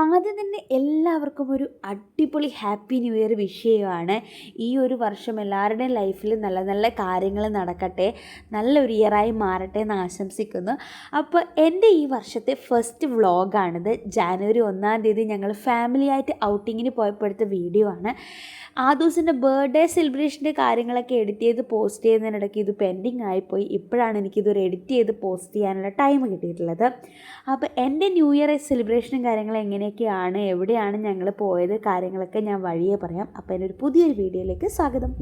ആദ്യം തന്നെ എല്ലാവർക്കും ഒരു അടിപൊളി ഹാപ്പി ന്യൂ ഇയർ വിഷയമാണ്. ഈ ഒരു വർഷം എല്ലാവരുടെയും ലൈഫിൽ നല്ല നല്ല കാര്യങ്ങൾ നടക്കട്ടെ നല്ലൊരു ഇയറായി മാറട്ടെ എന്ന് ആശംസിക്കുന്നു. അപ്പോൾ എന്റെ ഈ വർഷത്തെ ഫസ്റ്റ് വ്ളോഗാണിത് ജാനുവരി ഒന്നാം തീയതി ഞങ്ങൾ ഫാമിലിയായിട്ട് ഔട്ടിങ്ങിന് പോയപ്പോഴത്തെ വീഡിയോ ആണ്. ആ ദിവസത്തിന്റെ ബർത്ത്ഡേ സെലിബ്രേഷന്റെ കാര്യങ്ങളൊക്കെ എഡിറ്റ് ചെയ്ത് പോസ്റ്റ് ചെയ്യുന്നതിനിടയ്ക്ക് ഇത് പെൻഡിങ് ആയിപ്പോയി. ഇപ്പോഴാണ് എനിക്കിതൊരു എഡിറ്റ് ചെയ്ത് പോസ്റ്റ് ചെയ്യാനുള്ള ടൈം കിട്ടിയിട്ടുള്ളത്. അപ്പോൾ എന്റെ ന്യൂ ഇയർ സെലിബ്രേഷനും കാര്യങ്ങളും എങ്ങനെയൊക്കെയാണ് എവിടെയാണ് ഞങ്ങൾ പോയത് കാര്യങ്ങളൊക്കെ ഞാൻ വഴിയേ പറയാം. അപ്പോൾ എന്റെ ഒരു പുതിയൊരു വീഡിയോയിലേക്ക് സ്വാഗതം.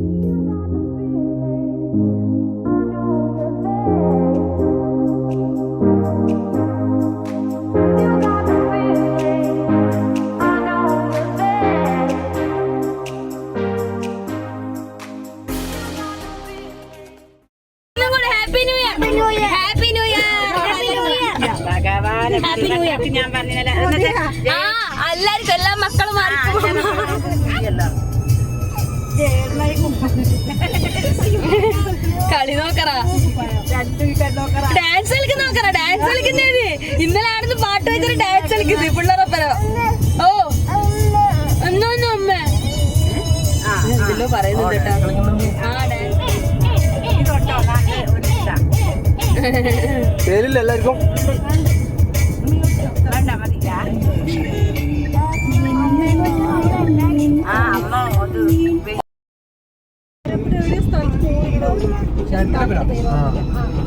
എല്ലാവർക്കും എല്ലാ മക്കളും കളി നോക്കറാ. ഡാൻസ് കളിക്കുന്ന നോക്കറ ഡാൻസ് കളിക്കുന്നത് ഇന്നലെ ആണെന്ന് പാട്ട് വെച്ചിട്ട് ഡാൻസ് കളിക്കുന്നത് പിള്ളേരൊപ്പര. ഓ ഒന്നൊന്നും അമ്മ എന്തെല്ലോ പറയുന്നുണ്ട് കേട്ടോ. ആ ഡാൻസ് എല്ലാവർക്കും.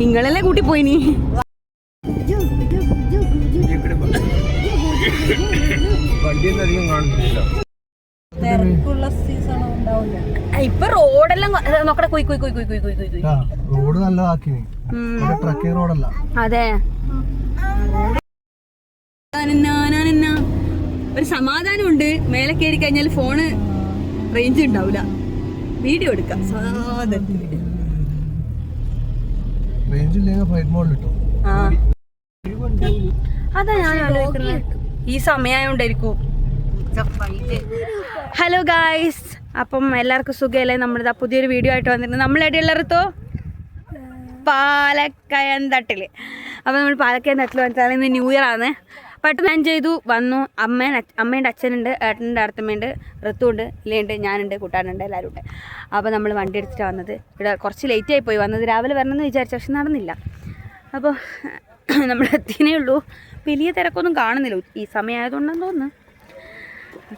ഇങ്ങളല്ലേ കൂട്ടി പോയിനി ഇപ്പൊ റോഡെല്ലാം നോക്കട്ടെ കുയി കുയി കുയി കുയി കുയി കുയി കുയി റോഡ് നല്ലതാക്കി ട്രക്കിംഗ് റോഡല്ല. അതെ. ഒരു സമാധാനമുണ്ട്. മേലെ കയറി കഴിഞ്ഞാൽ ഫോണ് റേഞ്ച് ഉണ്ടാവില്ല വീഡിയോ എടുക്കാം. അതാ ഞാൻ ആലോചിക്കുന്നത് ഈ സമയമായോണ്ടായിരിക്കും ഹലോ ഗായ്സ് അപ്പം എല്ലാവർക്കും സുഖമല്ലേ നമ്മുടെ പുതിയൊരു വീഡിയോ ആയിട്ട് വന്നിരുന്നു. നമ്മൾ എവിടെയുള്ളടത്തോ പാലക്കയം തട്ടിൽ അപ്പോൾ നമ്മൾ പാലക്കയം തട്ടിൽ വന്നിട്ടാണ് ഇന്ന് ന്യൂ ഇയർ ആണ് പെട്ടെന്ന് ഞാൻ ചെയ്തു. വന്നു. അമ്മേൻ അമ്മേന്റെ അച്ഛനുണ്ട് ഏട്ടന്റെ അടുത്തമ്മയുണ്ട് ഋത്തുണ്ട് ഇല്ലുണ്ട് ഞാനുണ്ട് കൂട്ടാനുണ്ട് എല്ലാവരും ഉണ്ട് അപ്പോൾ നമ്മൾ വണ്ടി എടുത്തിട്ടാണ് വന്നത്. ഇവിടെ കുറച്ച് ലേറ്റ് ആയി പോയി. വന്നത് രാവിലെ വരണമെന്ന് വിചാരിച്ചു പക്ഷെ നടന്നില്ല. അപ്പോൾ നമ്മൾ എത്തിയേ ഉള്ളൂ. വലിയ തിരക്കൊന്നും കാണുന്നില്ല. ഈ സമയമായതുകൊണ്ടെന്ന് തോന്നുന്നു.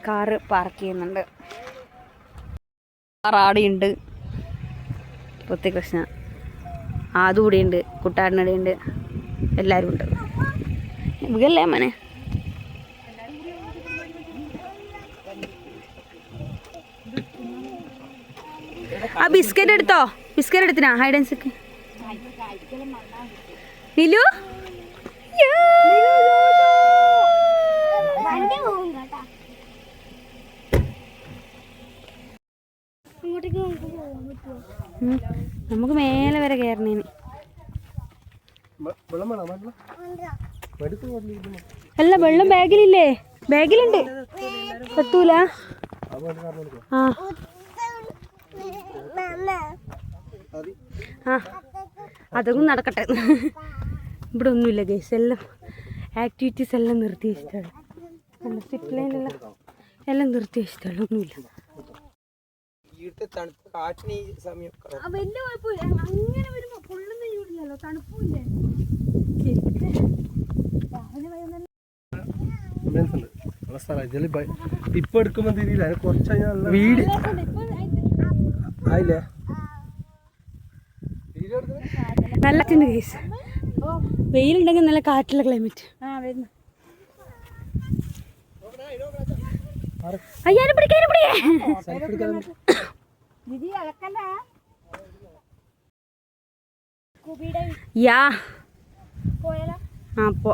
കാറ് പാർക്ക് ചെയ്യുന്നുണ്ട്. കാറാടിയുണ്ട് പൊത്തികൃഷ്ണ ആദൂടിയുണ്ട് കുട്ടാടിനടിയുണ്ട് എല്ലാവരും ഉണ്ട് ഇവകല്ലേ മനെ? ആ ബിസ്ക്കറ്റ് എടുത്തോ? ബിസ്ക്കറ്റ് എടുത്തിനാ? ഹൈഡൻസ് നിലു? യാ. ഉം. നമുക്ക് മേലെ വരെ കയറണേന് വെള്ളം വേണോ? അല്ല വെള്ളം ബാഗിലില്ലേ? ബാഗിലുണ്ട്. എത്തൂല. ആ. ആ അതൊന്നും നടക്കട്ടെ. ഇവിടെ ഒന്നുമില്ല ഗേസ് എല്ലാം ആക്ടിവിറ്റീസ് എല്ലാം നിർത്തി വെച്ചിട്ടാണ് നമ്മുടെ സിപ്പ് ലൈനെല്ലാം എല്ലാം നിർത്തി വെച്ചിട്ടാണ് ഒന്നുമില്ല. വീട്ടിൽ തണുപ്പ് കാറ്റിന് ഈ സമയം വലിയ കുഴപ്പമില്ല. അങ്ങനെ വരുമ്പോ പൊള്ളുന്ന ചൂടില്ലല്ലോ തണുപ്പില്ലേ ഇപ്പൊ എടുക്കുമ്പോ തിരിയില്ല കുറച്ച് വീട്. ആയില്ലേ? നല്ല കേസ് വെയിലുണ്ടെങ്കിൽ നല്ല കാറ്റുള്ള ക്ലൈമറ്റ് അയ്യാനും പിടിക്കാനും യാ. അപ്പോ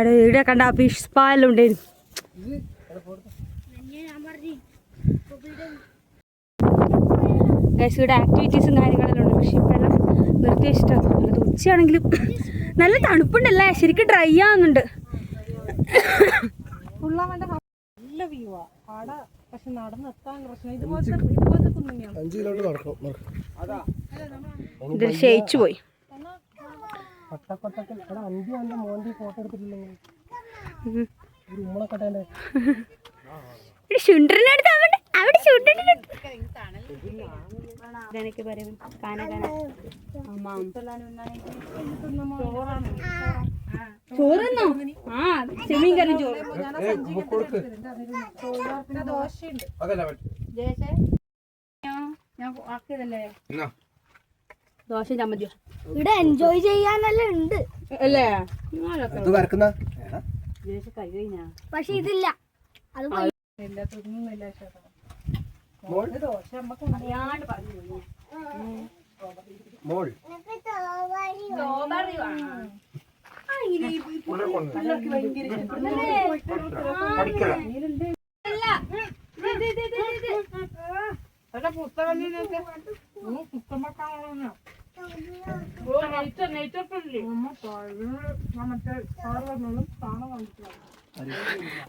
എടാ ഇവിടെ കണ്ട ഫിഷ് സ്പായെല്ലാം ഉണ്ടായിരുന്നു ഗൈസ് ഇവിടെ ആക്ടിവിറ്റീസും കാര്യങ്ങളെല്ലാം ഉണ്ട്. പക്ഷെ ഇപ്പം എല്ലാം നിർത്തി വെച്ചിട്ടാണ് ഉച്ചയാണെങ്കിലും നല്ല തണുപ്പുണ്ടല്ലേ? ശരിക്കും ഡ്രൈ ആവുന്നുണ്ട്. നല്ല വ്യൂ ആ. പക്ഷെ നടന്നെത്താൻ പ്രശ്നം. ഇതുപോലത്തെ ഇതൊരു ക്ഷയിച്ചു പോയി. പട്ടക്കൊട്ടക്കൽ എടാ അന്തി അല്ല മോന്റെ ഫോട്ടോ എടുത്തിട്ടില്ലെങ്കിൽ. ഒരു ഉമ്മളക്കട്ടേന്റെ ശുണ്ടറിനടുത്ത് അവിടെ അവിടെ ശുണ്ടറിനടുത്ത് ഇതെനിക്ക് പറയും. കാന കാന ചോറുന്നോ? ആ ചെമ്മീൻ കറി ചോറ്. ദോശയുണ്ട് ഞാൻ ആക്കിയതല്ലേ? ദോശ ചമ്മന്തിയോ ഇവിടെ എൻജോയ് ചെയ്യാനല്ലേ ഉണ്ട്. അല്ലേ? ഇത് വരക്കുന്ന? കഴിഞ്ഞാ? പക്ഷെ ഇതില്ല. അത് മോൾ? അല്ല? പുസ്തകം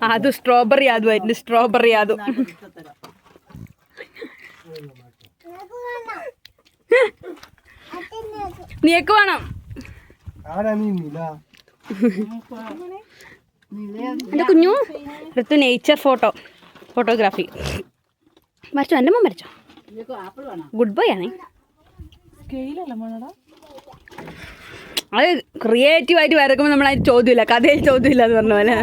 അത് സ്ട്രോബെറി അതുമായിരുന്നു സ്ട്രോബെറി അതും നീക്ക് വേണം. എന്റെ കുഞ്ഞു? അടുത്ത് നേച്ചർ ഫോട്ടോ ഫോട്ടോഗ്രാഫി വരച്ചോ എന്റെ മോൻ വരച്ചോ ഗുഡ് ബൈ ആണേ. അത് ക്രിയേറ്റീവ് ആയിട്ട് വരക്കുമ്പോൾ നമ്മൾ അതിന് ചോദ്യമില്ല. കഥയിൽ ചോദ്യമില്ല എന്ന് പറഞ്ഞ പോലെ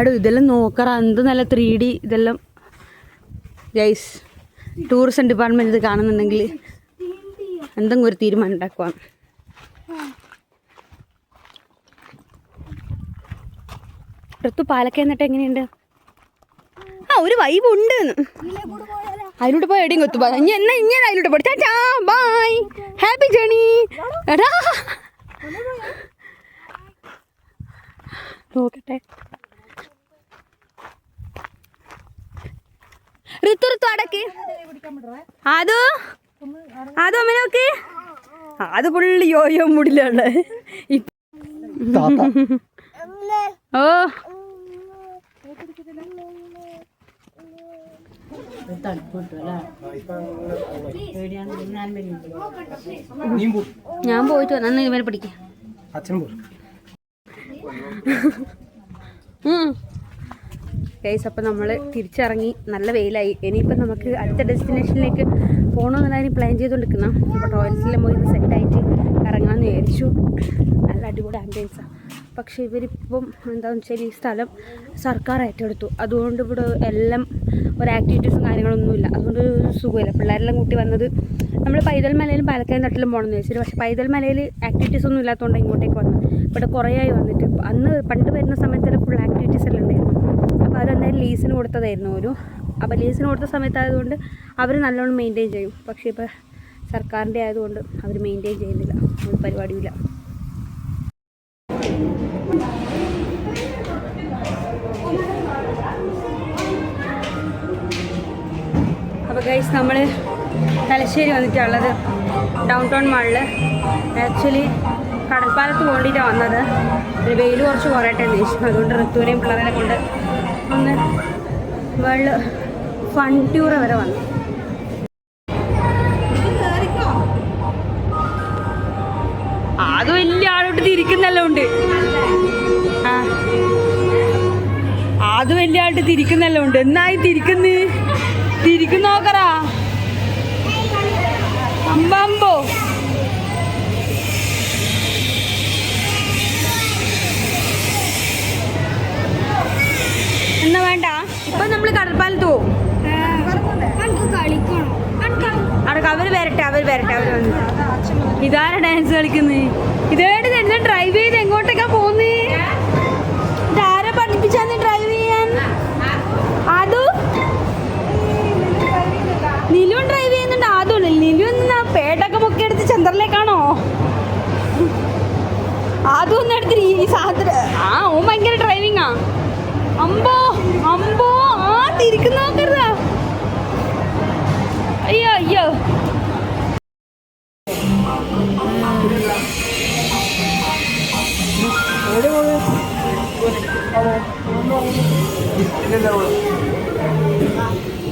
എടോ ഇതെല്ലാം നോക്കറ. എന്ത് നല്ല ത്രീ ഡി ഇതെല്ലാം. ഗൈസ് ടൂറിസം ഡിപ്പാർട്ട്മെന്റ് ഇത് കാണുന്നുണ്ടെങ്കിൽ എന്തെങ്കിലും ഒരു തീരുമാനം ഉണ്ടാക്കുവാണ്. അടുത്ത് പാലക്കയം എന്നിട്ട് എങ്ങനെയുണ്ട്? ആ ഒരു വൈബ് ഉണ്ട്. അതിലൂടെ പോയി എടിയും കൊത്തു. ഇനി എന്നാ ഇങ്ങനെ അതിലൂടെ പോയി. ചാച്ചാ ബൈ ഹാപ്പി ജേണി എടാ നോക്കട്ടെ. ഋത്തു ഋത്തു അടക്ക്. അതോ അതോ അമ്മ നോക്ക്. അത് പുള്ളി യോയോ മുടിലുള്ള ഓ. ഞാൻ പോയിട്ട് വന്നു ഇവരെ പിടിക്കാം. അച്ഛൻ പോ. ഗൈസ് അപ്പം നമ്മൾ തിരിച്ചിറങ്ങി. നല്ല വെയിലായി. ഇനിയിപ്പം നമുക്ക് അടുത്ത ഡെസ്റ്റിനേഷനിലേക്ക് പോകണമെന്നാണ് പ്ലാൻ ചെയ്തുകൊണ്ടിരിക്കുന്ന അപ്പോൾ ടോയ്ലറ്റിലും പോയി സെറ്റായിട്ട് ഇറങ്ങാമെന്ന് വിചാരിച്ചു. നല്ല അടിപൊളി ആംബിയൻസാണ് പക്ഷേ ഇവരിപ്പം എന്താണെന്ന് വെച്ചാൽ ഈ സ്ഥലം സർക്കാർ ഏറ്റെടുത്തു. അതുകൊണ്ട് ഇവിടെ എല്ലാം ഒരു ആക്ടിവിറ്റീസും കാര്യങ്ങളൊന്നുമില്ല. അതുകൊണ്ട് സുഖമില്ല. പിള്ളേരെല്ലാം കൂട്ടി വന്നത് നമ്മൾ പൈതൽ മലയിലും പാലക്കയം തട്ടിലും പോകണമെന്ന് വെച്ചിട്ട് പക്ഷേ പൈതൽ മലയിൽ ആക്ടിവിറ്റീസ് ഒന്നും ഇല്ലാത്തതുകൊണ്ട് ഇങ്ങോട്ടേക്ക് വന്നു. ഇവിടെ കുറേ ആയി വന്നിട്ട്. അന്ന് പണ്ട് വരുന്ന സമയത്ത് ഫുൾ ആക്ടിവിറ്റീസ് എല്ലാം ഉണ്ടായിരുന്നു. അപ്പോൾ അതെന്തായാലും ലീസിന് കൊടുത്തതായിരുന്നു ഒരു അപ്പോൾ ലീസിന് കൊടുത്ത സമയത്തായതുകൊണ്ട് അവർ നല്ലോണം മെയിന്റെയിൻ ചെയ്യും. പക്ഷേ ഇപ്പോൾ സർക്കാരിന്റെ ആയതുകൊണ്ട് അവർ മെയിന്റെയിൻ ചെയ്യുന്നില്ല. ഒരു പരിപാടിയില്ല നമ്മൾ തലശ്ശേരി വന്നിട്ടുള്ളത് ഡൗൺ ടൗൺ മാളിൽ ആക്ച്വലി കടൽപ്പാലത്ത് പോകേണ്ടിയിട്ടാണ് വന്നത്. ഒരു വെയിൽ കുറച്ച് കുറയട്ടെ എന്ന് ചോദിച്ചു അതുകൊണ്ട് ഋത്തുവിനെയും പിള്ളേരെ കൊണ്ട് ഒന്ന് വേൾഡ് ഫൺ ടൂർ വരെ വന്നു. അത് വലിയ ആളോട്ട് തിരിക്കുന്നെല്ലാം ഉണ്ട്. അത് വലിയ ആളോട്ട് തിരിക്കുന്നെല്ലാം ഉണ്ട്. എന്നായി തിരിക്കുന്നു? തിരിക്കുന്ന നോക്കറാ ഒന്ന് ഈ സാധനം. ആ ഓ ഭയങ്കര ഡ്രൈവിങ്ങാ അമ്പോ അമ്പോ ആ തിരിക്കുന്ന നോക്കരുത്. അയ്യോ അയ്യോ.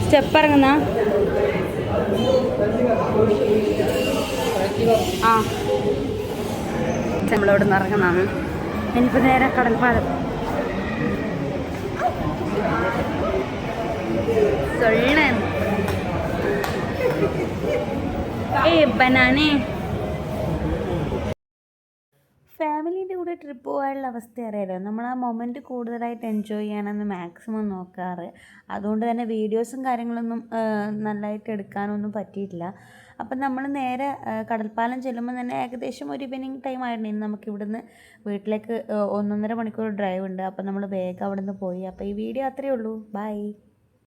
സ്റ്റെപ്പ് ഇറങ്ങുന്ന? ആ. നമ്മളവിടെ നിന്ന് ഇറങ്ങുന്നതാണ്. ഇനിയിപ്പോൾ നേരെ കടൽപ്പാലം. സൊള്ളൻ ഏ ബനാനേ. ഫാമിലീന്റെ കൂടെ ട്രിപ്പ് പോകാനുള്ള അവസ്ഥ അറിയാലോ? നമ്മൾ ആ മൊമെന്റ് കൂടുതലായിട്ട് എൻജോയ് ചെയ്യാനാണ് മാക്സിമം നോക്കാറ്. അതുകൊണ്ട് തന്നെ വീഡിയോസും കാര്യങ്ങളൊന്നും നന്നായിട്ട് നല്ലതായിട്ട് എടുക്കാനൊന്നും പറ്റിയിട്ടില്ല. അപ്പം നമ്മൾ നേരെ കടൽപ്പാലം ചെല്ലുമ്പോൾ തന്നെ ഏകദേശം ഒരു ഈവനിങ് ടൈം ആയിരുന്നു. ഇനി നമുക്ക് ഇവിടുന്ന് വീട്ടിലേക്ക് ഒന്നൊന്നര മണിക്കൂർ ഡ്രൈവ് ഉണ്ട്. അപ്പം നമ്മൾ വേഗം അവിടെ നിന്ന് പോയി. അപ്പോൾ ഈ വീഡിയോ അത്രയേ ഉള്ളൂ. ബൈ